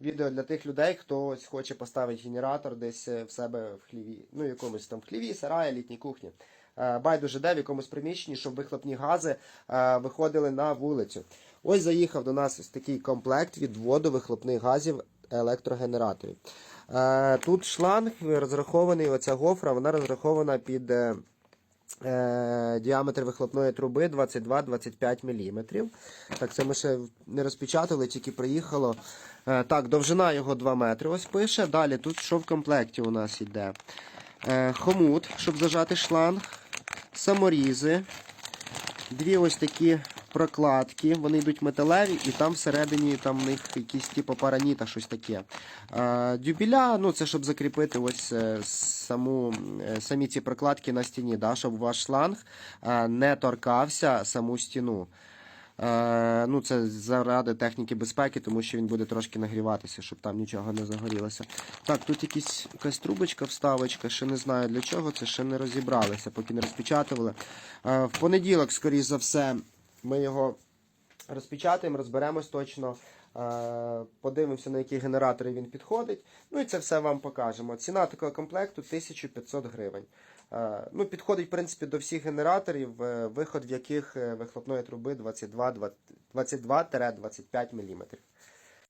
відео для тих людей, хто хоче поставити генератор десь е, в себе в хліві, ну якомусь там в хліві, сараї, літній кухні. Е, Байдуже де в якомусь приміщенні, щоб вихлопні гази е, виходили на вулицю. Ось заїхав до нас ось такий комплект відводу вихлопних газів електрогенераторів. Тут шланг розрахований, оця гофра, вона розрахована під діаметр вихлопної труби 22-25 мм. Так, це ми ще не розпечатали, тільки приїхало. Е, так, довжина його 2 метри. Ось пише. Далі тут що в комплекті у нас йде? Е, хомут, щоб зажати шланг, саморізи, дві ось такі прокладки, вони йдуть металеві, і там всередині там в них якісь типу параніта, щось таке. Дюбіля, ну це щоб закріпити ось е, саму, е, самі ці прокладки на стіні, да, щоб ваш шланг е, не торкався саму стіну. Ну, це заради техніки безпеки, тому що він буде трошки нагріватися, щоб там нічого не загорілося. Так, тут якісь, якась трубочка, вставочка, ще не знаю для чого, це ще не розібралися, поки не розпечатували. В понеділок, скоріш за все, ми його розпечатаємо, розберемось точно. е, Подивимося, на які генератори він підходить. Ну і це все вам покажемо. Ціна такого комплекту 1500 гривень. Е, Ну, підходить, в принципі, до всіх генераторів, е, виход в яких вихлопної труби 22 22-25 мм.